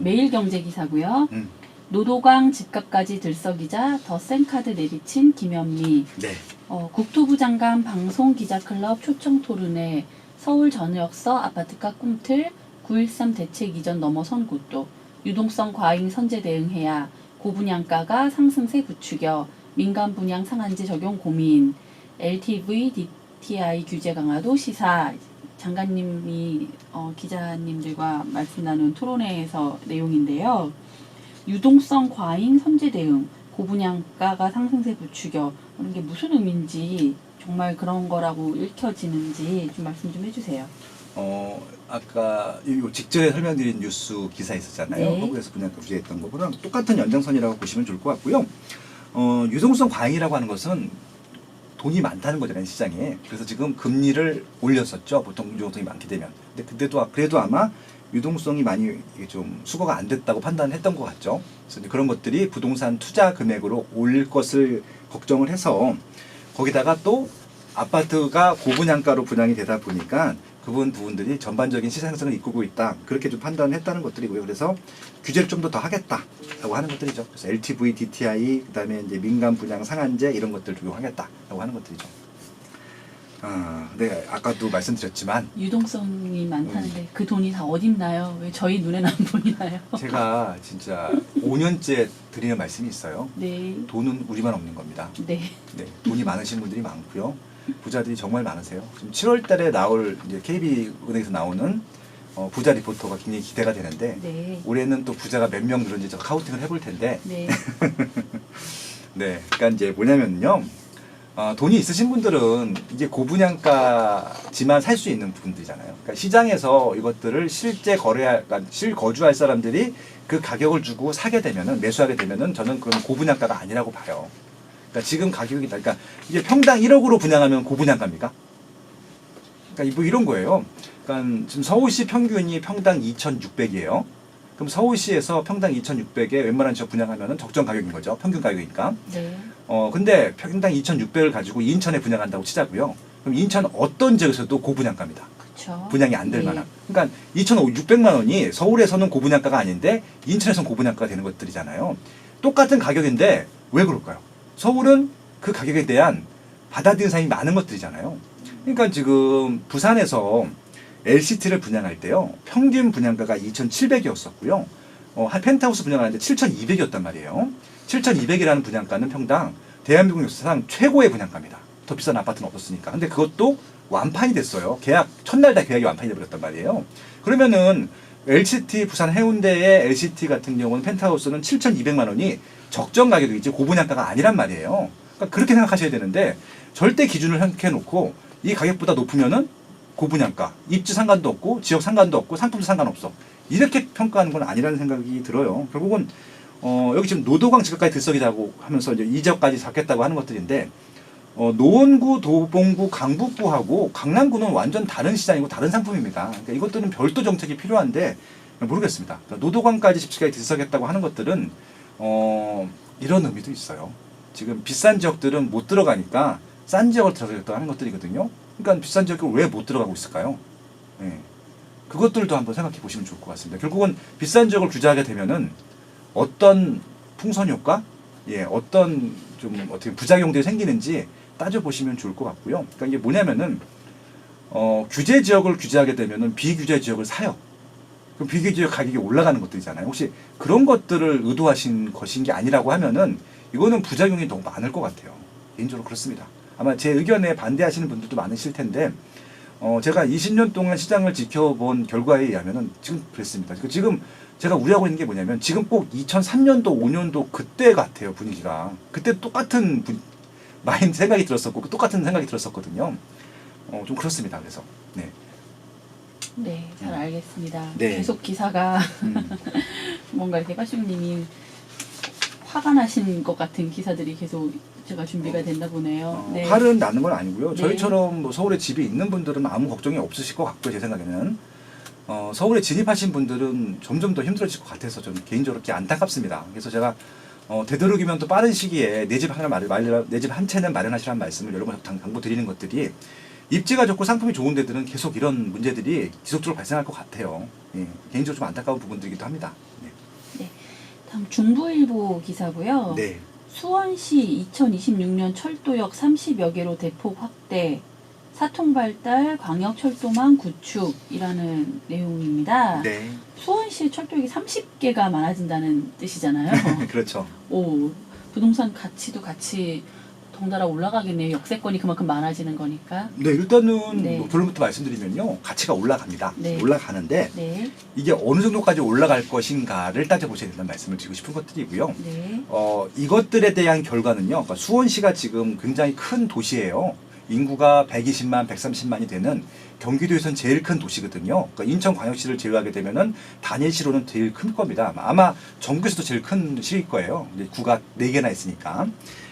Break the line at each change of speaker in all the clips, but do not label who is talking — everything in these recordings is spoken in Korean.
매일경제 기사고요.
음.
노도강 집값까지 들썩이자 더 센 카드 내비친 김현미.
네.
어, 국토부 장관 방송 기자 클럽 초청 토론회 서울 전역서 아파트가 꿈틀 9.13 대책 이전 넘어선 곳도 유동성 과잉 선제 대응해야 고분양가가 상승세 부추겨 민간 분양 상한제 적용 고민 LTV DTI 규제 강화도 시사 장관님이 어, 기자님들과 말씀 나눈 토론회에서 내용인데요. 유동성 과잉 선제 대응 고분양가가 상승세 부추겨 이런 게 무슨 의미인지 정말 그런 거라고 읽혀지는지 좀 말씀 좀 해주세요.
어 아까 이 직전에 설명드린 뉴스 기사 있었잖아요.
네.
허브에서 분양가 규제했던 거랑 똑같은 연장선이라고 보시면 좋을 것 같고요. 어 유동성 과잉이라고 하는 것은 돈이 많다는 거잖아요 시장에. 그래서 지금 금리를 올렸었죠. 보통 유동성이 많게 되면. 근데 그때도 그래도 아마 유동성이 많이 좀 수거가 안 됐다고 판단했던 것 같죠. 그래서 그런 것들이 부동산 투자 금액으로 올릴 것을 걱정을 해서 거기다가 또 아파트가 고분양가로 분양이 되다 보니까 그분 부분들이 전반적인 시장성을 이끌고 있다 그렇게 좀 판단을 했다는 것들이고요. 그래서 규제를 좀 더 더 하겠다라고 하는 것들이죠. 그래서 LTV, DTI 그다음에 이제 민간 분양 상한제 이런 것들 적용하겠다라고 하는 것들이죠. 아, 네 아까도 말씀드렸지만
유동성이
음.
많다는데 그 돈이 다 어딨나요? 왜 저희 눈에는 안 보이나요?
제가 진짜 5년째 드리는 말씀이 있어요.
네,
돈은 우리만 없는 겁니다.
네,
네, 돈이 많으신 분들이 많고요. 부자들이 정말 많으세요. 지금 7월 달에 나올 이제 KB은행에서 나오는 어, 부자 리포터가 굉장히 기대가 되는데
네,
올해는 또 부자가 몇명 늘었는지 저 카운팅을 해볼 텐데
네,
네, 그러니까 이제 뭐냐면요. 어, 돈이 있으신 분들은 이제 고분양가지만 살 수 있는 분들이잖아요. 그러니까 시장에서 이것들을 실제 거래할, 그러니까 실거주할 사람들이 그 가격을 주고 사게 되면은 매수하게 되면은 저는 그건 고분양가가 아니라고 봐요. 그러니까 지금 가격이 그러니까 이게 평당 1억으로 분양하면 고분양가입니까? 그러니까 뭐 이런 거예요. 그러니까 지금 서울시 평균이 평당 2,600이에요. 그럼 서울시에서 평당 2,600에 웬만한 지역 분양하면은 적정 가격인 거죠. 평균 가격이니까.
네,
어 근데 평당 2,600을 가지고 인천에 분양한다고 치자고요. 그럼 인천 어떤 지역에서도 고분양가입니다.
그렇죠.
분양이 안될
네.
만한. 그러니까 2,600만 원이 서울에서는 고분양가가 아닌데 인천에서는 고분양가가 되는 것들이잖아요. 똑같은 가격인데 왜 그럴까요? 서울은 그 가격에 대한 받아들이는 사람이 많은 것들이잖아요. 그러니까 지금 부산에서 LCT를 분양할 때요. 평균 분양가가 2,700이었었고요. 어, 한 펜트하우스 분양하는데 7,200이었단 말이에요. 7,200이라는 분양가는 평당 대한민국 역사상 최고의 분양가입니다. 더 비싼 아파트는 없었으니까. 근데 그것도 완판이 됐어요. 계약 첫날 다 계약이 완판이 돼버렸단 말이에요. 그러면은 LCT 부산 해운대의 LCT 같은 경우는 펜트하우스는 7,200만 원이 적정 가격이지 고분양가가 아니란 말이에요. 그러니까 그렇게 생각하셔야 되는데 절대 기준을 해 놓고 이 가격보다 높으면은 고분양가, 입지 상관도 없고 지역 상관도 없고 상품도 상관없어. 이렇게 평가하는 건 아니라는 생각이 들어요. 결국은 어, 여기 지금 노도강 지역까지 들썩이자고 하면서 이제 이 지역까지 잡겠다고 하는 것들인데 어, 노원구, 도봉구, 강북구하고 강남구는 완전 다른 시장이고 다른 상품입니다. 그러니까 이것들은 별도 정책이 필요한데 모르겠습니다. 그러니까 노도강까지 집시까지 들썩였다고 하는 것들은 어, 이런 의미도 있어요. 지금 비싼 지역들은 못 들어가니까 싼 지역을 들어가겠다고 하는 것들이거든요. 그러니까 비싼 지역을 왜 못 들어가고 있을까요? 예. 그것들도 한번 생각해 보시면 좋을 것 같습니다. 결국은 비싼 지역을 규제하게 되면은 어떤 풍선 효과, 예, 어떤 좀 어떻게 부작용들이 생기는지 따져 보시면 좋을 것 같고요. 그러니까 이게 뭐냐면은 어, 규제 지역을 규제하게 되면은 비규제 지역을 사요. 그럼 비규제 지역 가격이 올라가는 것들이잖아요. 혹시 그런 것들을 의도하신 것인 게 아니라고 하면은 이거는 부작용이 너무 많을 것 같아요. 개인적으로 그렇습니다. 아마 제 의견에 반대하시는 분들도 많으실 텐데 어, 제가 20년 동안 시장을 지켜본 결과에 의하면은 지금 그랬습니다. 그 지금 제가 우려하고 있는 게 뭐냐면 지금 꼭 2003년도, 5년도 그때 같아요 분위기가. 그때 똑같은 분, 마인 생각이 들었었고 똑같은 생각이 들었었거든요. 어, 좀 그렇습니다. 그래서 네.
네, 잘 알겠습니다.
네.
계속 기사가
음,
뭔가 이렇게 까시님이 화가 나신 것 같은 기사들이 계속 제가 준비가 됐나 보네요.
어,
네.
화는 나는 건 아니고요.
네.
저희처럼 뭐 서울에 집이 있는 분들은 아무 걱정이 없으실 것 같고요. 제 생각에는 어, 서울에 진입하신 분들은 점점 더 힘들어질 것 같아서 저는 개인적으로 이렇게 안타깝습니다. 그래서 제가 어, 되도록이면 또 빠른 시기에 내 집 하나 마련, 내집 한 채는 마련하시라는 말씀을 여러 번 당- 당부 드리는 것들이 입지가 좋고 상품이 좋은 데들은 계속 이런 문제들이 지속적으로 발생할 것 같아요. 예, 개인적으로 좀 안타까운 부분들이기도 합니다. 네.
다음 중부일보 기사고요.
네.
수원시 2026년 철도역 30여 개로 대폭 확대, 사통 발달, 광역 철도망 구축이라는 내용입니다.
네.
수원시 철도역이 30개가 많아진다는 뜻이잖아요.
그렇죠.
오, 부동산 가치도 같이 덩달아 올라가겠네요. 역세권이 그만큼 많아지는 거니까.
네, 일단은
네.
뭐 결론부터 말씀드리면요. 가치가 올라갑니다.
네.
올라가는데
네,
이게 어느 정도까지 올라갈 것인가를 따져보셔야 된다는 말씀을 드리고 싶은 것들이고요.
네,
어, 이것들에 대한 결과는요. 그러니까 수원시가 지금 굉장히 큰 도시예요. 인구가 120만, 130만이 되는 경기도에선 제일 큰 도시거든요. 그러니까 인천광역시를 제외하게 되면은 단일시로는 제일 큰 겁니다. 아마 전국에서도 제일 큰 시일 거예요. 이제 구가 4개나 있으니까.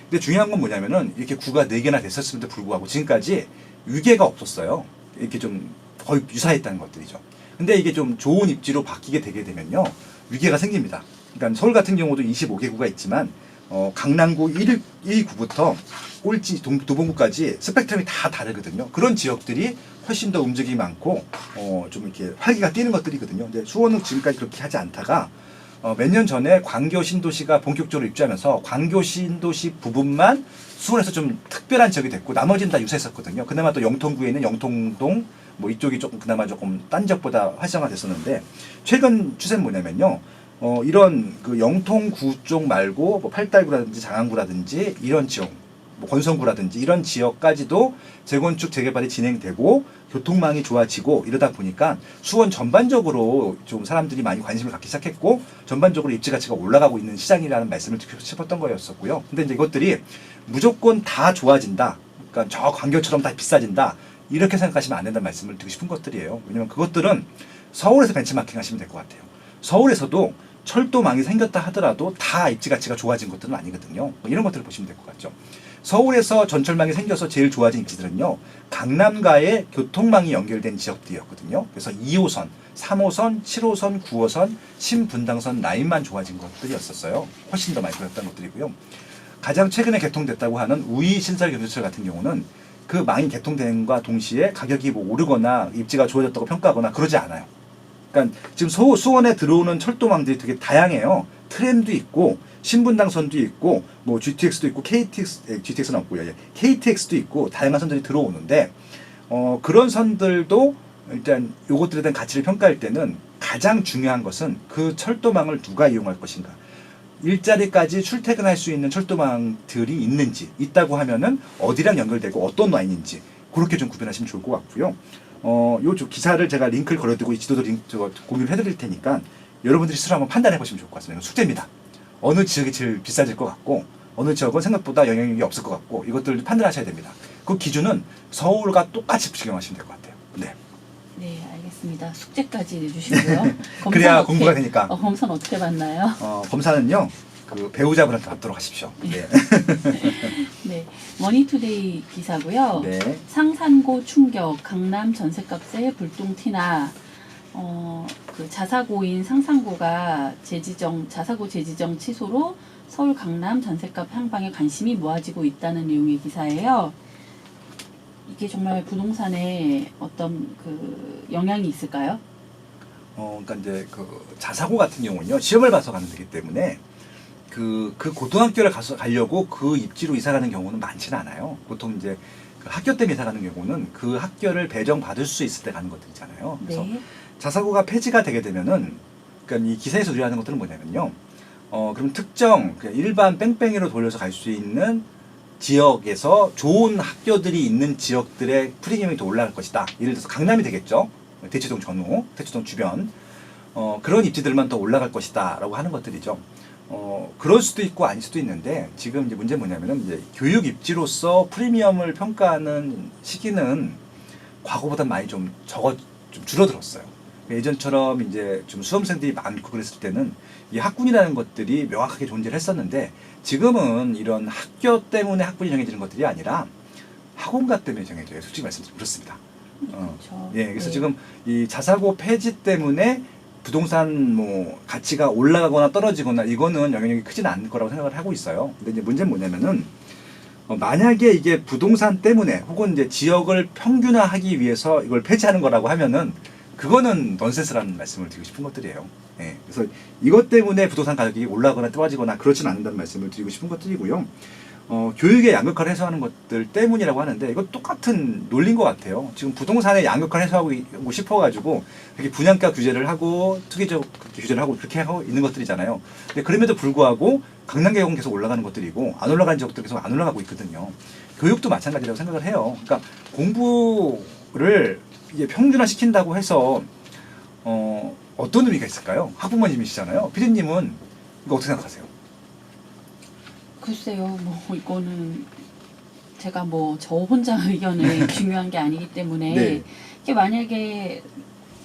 근데 중요한 건 뭐냐면은 이렇게 구가 4개나 됐었음에도 불구하고 지금까지 위계가 없었어요. 이렇게 좀 거의 유사했다는 것들이죠. 근데 이게 좀 좋은 입지로 바뀌게 되게 되면요. 위계가 생깁니다. 그러니까 서울 같은 경우도 25개 구가 있지만 어, 강남구 1, 1구부터 꼴찌 동, 도봉구까지 스펙트럼이 다 다르거든요. 그런 지역들이 훨씬 더 움직임이 많고 어, 좀 이렇게 활기가 뛰는 것들이거든요. 근데 수원은 지금까지 그렇게 하지 않다가 어, 몇 년 전에 광교 신도시가 본격적으로 입주하면서 광교 신도시 부분만 수원에서 좀 특별한 지역이 됐고 나머지는 다 유사했었거든요. 그나마 또 영통구에 있는 영통동 뭐 이쪽이 조금 그나마 조금 딴 지역보다 활성화됐었는데 최근 추세는 뭐냐면요. 어, 이런 그 영통구 쪽 말고 뭐 팔달구라든지 장안구라든지 이런 지역, 뭐 건성구라든지 이런 지역까지도 재건축 재개발이 진행되고 교통망이 좋아지고 이러다 보니까 수원 전반적으로 좀 사람들이 많이 관심을 갖기 시작했고 전반적으로 입지 가치가 올라가고 있는 시장이라는 말씀을 드리고 싶었던 거였었고요. 근데 이제 이것들이 무조건 다 좋아진다. 그러니까 저 광교처럼 다 비싸진다. 이렇게 생각하시면 안 된다는 말씀을 드리고 싶은 것들이에요. 왜냐면 그것들은 서울에서 벤치마킹 하시면 될 것 같아요. 서울에서도 철도망이 생겼다 하더라도 다 입지 가치가 좋아진 것들은 아니거든요. 뭐 이런 것들을 보시면 될 것 같죠. 서울에서 전철망이 생겨서 제일 좋아진 입지들은요. 강남과의 교통망이 연결된 지역들이었거든요. 그래서 2호선, 3호선, 7호선, 9호선, 신분당선 라인만 좋아진 것들이었었어요. 훨씬 더 많이 좋았던 것들이고요. 가장 최근에 개통됐다고 하는 우이 신설 경유철 같은 경우는 그 망이 개통된과 동시에 가격이 뭐 오르거나 입지가 좋아졌다고 평가하거나 그러지 않아요. 그러니까 지금 서 수원에 들어오는 철도망들이 되게 다양해요. 트램도 있고 신분당 선도 있고 뭐 GTX도 있고 KTX, 에, GTX는 없고요. 예. KTX도 있고 다양한 선들이 들어오는데 어, 그런 선들도 일단 요것들에 대한 가치를 평가할 때는 가장 중요한 것은 그 철도망을 누가 이용할 것인가. 일자리까지 출퇴근할 수 있는 철도망들이 있는지 있다고 하면은 어디랑 연결되고 어떤 라인인지 그렇게 좀 구별하시면 좋을 것 같고요. 어, 요저 기사를 제가 링크를 걸어두고 이 지도도 링크 저 공유를 해드릴 테니까 여러분들이 스스로 한번 판단해 보시면 좋을 것 같습니다. 숙제입니다. 어느 지역이 제일 비싸질 것 같고 어느 지역은 생각보다 영향력이 없을 것 같고 이것들을 판단하셔야 됩니다. 그 기준은 서울과 똑같이 적용하시면 될 것 같아요. 네.
네, 알겠습니다. 숙제까지 내주시고요.
그래야
어떻게-
공부가 되니까.
어, 검사는 어떻게 봤나요?
어, 검사는요. 그 배우자분한테 받도록 하십시오. 네.
네, 머니투데이 기사고요.
네.
상산고 충격, 강남 전셋값에 불똥 튀나. 어, 그 자사고인 상산고가 재지정 자사고 재지정 취소로 서울 강남 전셋값 향방에 관심이 모아지고 있다는 내용의 기사예요. 이게 정말 부동산에 어떤 그 영향이 있을까요?
어, 그러니까 이제 그 자사고 같은 경우는요 시험을 봐서 가는 거기 때문에 그, 그 고등학교를 가서 가려고 그 입지로 이사 가는 경우는 많지는 않아요. 보통 이제 그 학교 때문에 이사 가는 경우는 그 학교를 배정 받을 수 있을 때 가는 것들 있잖아요. 그래서
네.
자사고가 폐지가 되게 되면은 그러니까 이 기사에서 우려하는 것들은 뭐냐면요. 어, 그럼 특정 그냥 일반 뺑뺑이로 돌려서 갈 수 있는 지역에서 좋은 학교들이 있는 지역들의 프리미엄이 더 올라갈 것이다. 예를 들어서 강남이 되겠죠. 대치동 전후, 대치동 주변. 어, 그런 입지들만 더 올라갈 것이다 라고 하는 것들이죠. 어, 그럴 수도 있고 아닐 수도 있는데 지금 이제 문제는 뭐냐면은 이제 교육 입지로서 프리미엄을 평가하는 시기는 과거보다 많이 좀 적어 좀 줄어들었어요. 예전처럼 이제 좀 수험생들이 많고 그랬을 때는 이 학군이라는 것들이 명확하게 존재를 했었는데 지금은 이런 학교 때문에 학군이 정해지는 것들이 아니라 학원가 때문에 정해져요. 솔직히 말씀드리면 그렇습니다. 어.
그렇죠.
예, 그래서
네.
지금 이 자사고 폐지 때문에 부동산 뭐 가치가 올라가거나 떨어지거나 이거는 영향력이 크지는 않을 거라고 생각을 하고 있어요. 근데 이제 문제는 뭐냐면은 어, 만약에 이게 부동산 때문에 혹은 이제 지역을 평균화하기 위해서 이걸 폐지하는 거라고 하면은 그거는 넌센스라는 말씀을 드리고 싶은 것들이에요. 예. 그래서 이것 때문에 부동산 가격이 올라가거나 떨어지거나 그렇지는 않는다는 말씀을 드리고 싶은 것들이고요. 어, 교육의 양극화를 해소하는 것들 때문이라고 하는데 이거 똑같은 논리인 것 같아요. 지금 부동산의 양극화를 해소하고 싶어가지고 이렇게 분양가 규제를 하고 투기적 규제를 하고 그렇게 하고 있는 것들이잖아요. 근데 그럼에도 불구하고 강남 가격은 계속 올라가는 것들이고 안 올라간 지역들 계속 안 올라가고 있거든요. 교육도 마찬가지라고 생각을 해요. 그러니까 공부를 이게 평준화 시킨다고 해서 어, 어떤 의미가 있을까요? 학부모님이시잖아요. 피디님은 이거 어떻게 생각하세요?
글쎄요, 뭐 이거는 제가 뭐 저 혼자 의견을 중요한 게 아니기 때문에
네.
이게 만약에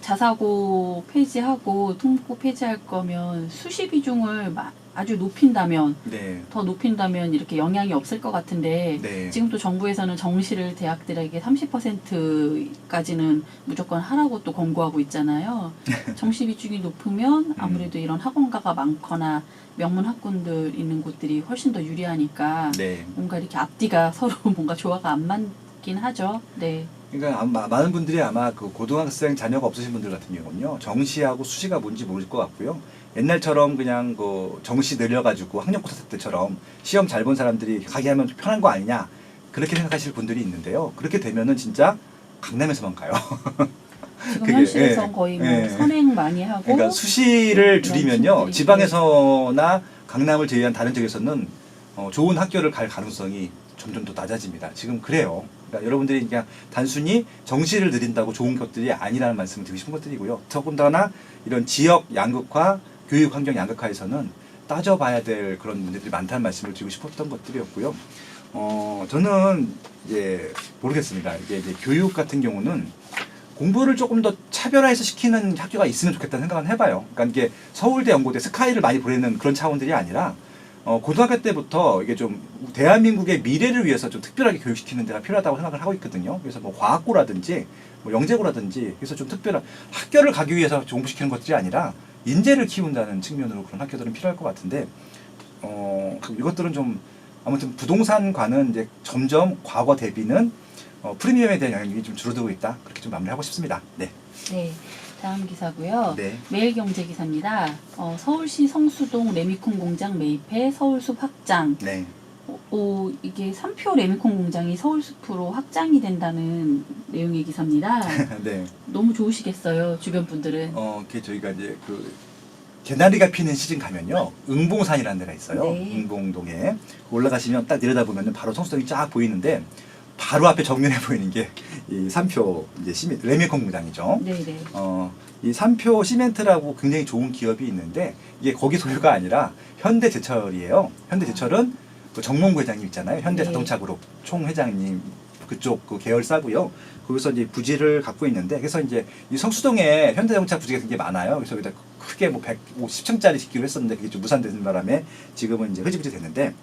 자사고 폐지하고 특목고 폐지할 거면 수시 비중을 마- 아주 높인다면
네.
더 높인다면 이렇게 영향이 없을 것 같은데
네.
지금 또 정부에서는 정시를 대학들에게 30%까지는 무조건 하라고 또 권고하고 있잖아요. 정시 비중이 높으면 아무래도 이런 학원가가 많거나 명문 학군들 있는 곳들이 훨씬 더 유리하니까
네.
뭔가 이렇게 앞뒤가 서로 뭔가 조화가 안 맞긴 하죠. 네.
그러니까 아마 많은 분들이 아마 그 고등학생 자녀가 없으신 분들 같은 경우는요 정시하고 수시가 뭔지 모를 것 같고요 옛날처럼 그냥 그 정시 늘려가지고 학력고사 때처럼 시험 잘 본 사람들이 가게 하면 편한 거 아니냐 그렇게 생각하실 분들이 있는데요 그렇게 되면은 진짜 강남에서만 가요
지금
그게,
현실에서
예,
거의 뭐
예.
선행 많이 하고
그러니까 수시를 줄이면요 지방에서나 강남을 제외한 다른 지역에서는 어, 좋은 학교를 갈 가능성이 점점 더 낮아집니다. 지금 그래요. 그러니까 여러분들이 그냥 단순히 정시를 늘린다고 좋은 것들이 아니라는 말씀을 드리고 싶은 것들이고요. 더군다나 이런 지역 양극화, 교육 환경 양극화에서는 따져봐야 될 그런 문제들이 많다는 말씀을 드리고 싶었던 것들이었고요. 어, 저는 이제 모르겠습니다. 이게 이제 교육 같은 경우는 공부를 조금 더 차별화해서 시키는 학교가 있으면 좋겠다는 생각은 해봐요. 그러니까 이게 서울대, 연고대, 스카이를 많이 보내는 그런 차원들이 아니라 어, 고등학교 때부터 이게 좀 대한민국의 미래를 위해서 좀 특별하게 교육시키는 데가 필요하다고 생각을 하고 있거든요. 그래서 뭐 과학고라든지 뭐 영재고라든지 그래서 좀 특별한 학교를 가기 위해서 공부시키는 것들이 아니라 인재를 키운다는 측면으로 그런 학교들은 필요할 것 같은데 어, 그 이것들은 좀 아무튼 부동산과는 이제 점점 과거 대비는 어, 프리미엄에 대한 영향이 좀 줄어들고 있다. 그렇게 좀 마무리하고 싶습니다. 네.
네. 다음 기사고요.
네.
매일경제 기사입니다. 어, 서울시 성수동 레미콘 공장 매입해 서울숲 확장.
네.
어, 어, 이게 3표 레미콘 공장이 서울숲으로 확장이 된다는 내용의 기사입니다.
네.
너무 좋으시겠어요, 주변 분들은.
어, 그 저희가 이제 그 개나리가 피는 시즌 가면요. 응봉산이라는 데가 있어요.
네.
응봉동에 올라가시면 딱 내려다보면 바로 성수동이 쫙 보이는데 바로 앞에 정면에 보이는 게 이 삼표 이제 시멘 레미콘 공장이죠.
네네.
어, 이 삼표 시멘트라고 굉장히 좋은 기업이 있는데 이게 거기 소유가 아니라 현대제철이에요. 현대제철은 그 정몽구 회장님 있잖아요. 현대자동차그룹 총회장님 그쪽 그 계열사고요. 거기서 이제 부지를 갖고 있는데 그래서 이제 이 성수동에 현대자동차 부지가 굉장히 많아요. 그래서 여기다 크게 뭐 150층짜리 짓기로 했었는데 그게 좀 무산되는 바람에 지금은 이제 흐지부지 됐는데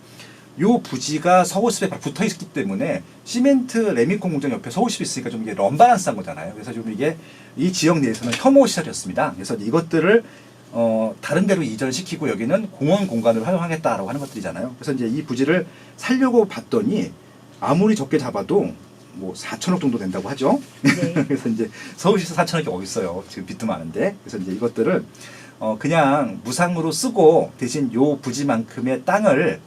요 부지가 서울숲에 바로 붙어 있기 때문에 시멘트 레미콘 공장 옆에 서울숲이 있으니까 좀 이게 럼바란스한 거잖아요. 그래서 좀 이게 이 지역 내에서는 혐오 시설이었습니다. 그래서 이것들을 어, 다른 데로 이전시키고 여기는 공원 공간을 활용하겠다라고 하는 것들이잖아요. 그래서 이제 이 부지를 살려고 봤더니 아무리 적게 잡아도 뭐 4천억 정도 된다고 하죠.
네.
그래서 이제 서울시에서 4천억이 어디 있어요? 지금 빚도 많은데. 그래서 이제 이것들을 어 그냥 무상으로 쓰고 대신 요 부지만큼의 땅을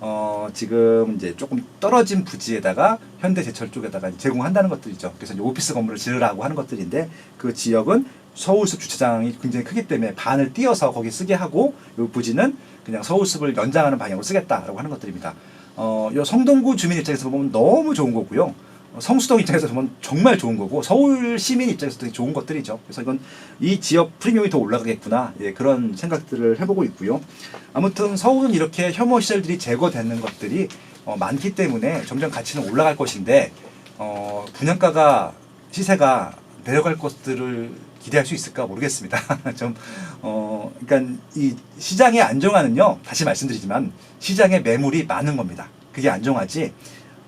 어 지금 이제 조금 떨어진 부지에다가 현대제철 쪽에다가 제공한다는 것들이죠. 그래서 이제 오피스 건물을 지으라고 하는 것들인데 그 지역은 서울숲 주차장이 굉장히 크기 때문에 반을 띄어서 거기 쓰게 하고 요 부지는 그냥 서울숲을 연장하는 방향으로 쓰겠다라고 하는 것들입니다. 어, 요 성동구 주민 입장에서 보면 너무 좋은 거고요. 어, 성수동 입장에서 보면 정말 좋은 거고 서울 시민 입장에서 되게 좋은 것들이죠. 그래서 이건 이 지역 프리미엄이 더 올라가겠구나 예, 그런 생각들을 해보고 있고요. 아무튼 서울은 이렇게 혐오 시설들이 제거되는 것들이 어, 많기 때문에 점점 가치는 올라갈 것인데 어, 분양가가 시세가 내려갈 것들을 기대할 수 있을까 모르겠습니다. 좀 어, 그러니까 이 시장의 안정화는요. 다시 말씀드리지만 시장에 매물이 많은 겁니다. 그게 안정화지.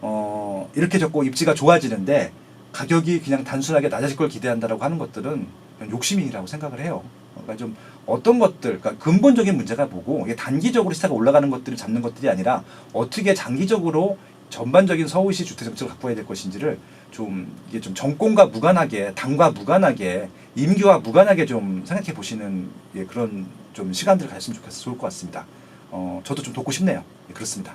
어, 이렇게 적고 입지가 좋아지는데 가격이 그냥 단순하게 낮아질 걸 기대한다라고 하는 것들은 욕심이라고 생각을 해요. 그러니까 좀 어떤 것들, 그러니까 근본적인 문제가 뭐고 이게 단기적으로 시세가 올라가는 것들을 잡는 것들이 아니라 어떻게 장기적으로 전반적인 서울시 주택 정책을 갖고 와야 될 것인지를 좀 이게 좀 정권과 무관하게 당과 무관하게 임기와 무관하게 좀 생각해 보시는 예, 그런 좀 시간들을 가졌으면 좋겠어 좋을 것 같습니다. 어, 저도 좀 돕고 싶네요. 예, 그렇습니다.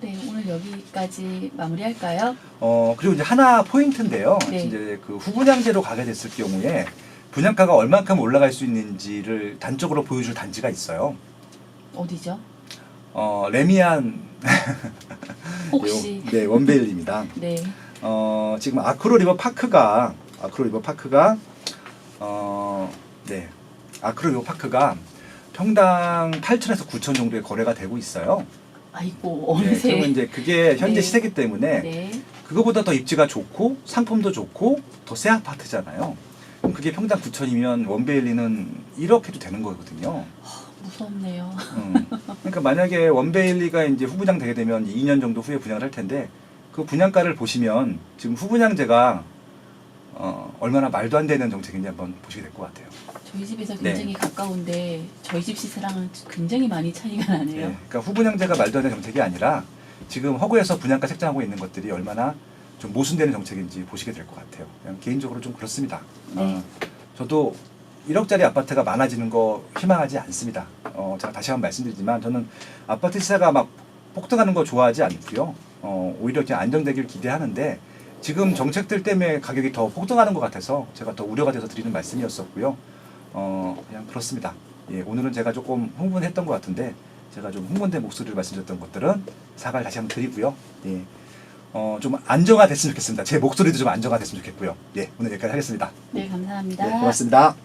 네, 오늘 여기까지 마무리할까요?
어, 그리고 이제 하나 포인트인데요.
네.
이제 그 후분양제로 가게 됐을 경우에 분양가가 얼만큼 올라갈 수 있는지를 단적으로 보여줄 단지가 있어요.
어디죠?
어, 레미안
혹시
네, 원베일입니다.
네,
어, 지금 아크로 리버 파크가 아크로 리버 파크가 어, 네. 아크로 리버 파크가 평당 8천에서 9천 정도의 거래가 되고 있어요.
아이고
네,
어느새
그러면 이제 그게 현재
네.
시세기 때문에
네,
그거보다 더 입지가 좋고 상품도 좋고 더 새 아파트잖아요. 그럼 그게 평당 9천이면 원베일리는 1억 해도 되는 거거든요.
무섭네요.
음. 그러니까 만약에 원베일리가 이제 후분양 되게 되면 2년 정도 후에 분양을 할 텐데 그 분양가를 보시면 지금 후분양제가 어, 얼마나 말도 안 되는 정책인지 한번 보시게 될 것 같아요.
저희 집에서
네.
굉장히 가까운데 저희 집 시세랑은 굉장히 많이 차이가 나네요.
네, 그러니까 후분양제가 말도 안 되는 정책이 아니라 지금 허구에서 분양가 책정하고 있는 것들이 얼마나 좀 모순되는 정책인지 보시게 될 것 같아요. 그냥 개인적으로 좀 그렇습니다.
네.
어, 저도 1억짜리 아파트가 많아지는 거 희망하지 않습니다. 어, 제가 다시 한번 말씀드리지만 저는 아파트 시세가 막 폭등하는 거 좋아하지 않고요. 어, 오히려 이렇게 안정되길 기대하는데 지금 정책들 때문에 가격이 더 폭등하는 것 같아서 제가 더 우려가 돼서 드리는 말씀이었었고요. 어, 그냥 그렇습니다. 예, 오늘은 제가 조금 흥분했던 것 같은데 제가 좀 흥분된 목소리를 말씀드렸던 것들은 사과를 다시 한번 드리고요. 예, 어, 좀 안정화됐으면 좋겠습니다. 제 목소리도 좀 안정화됐으면 좋겠고요. 예, 오늘 여기까지 하겠습니다.
네, 감사합니다.
예, 고맙습니다.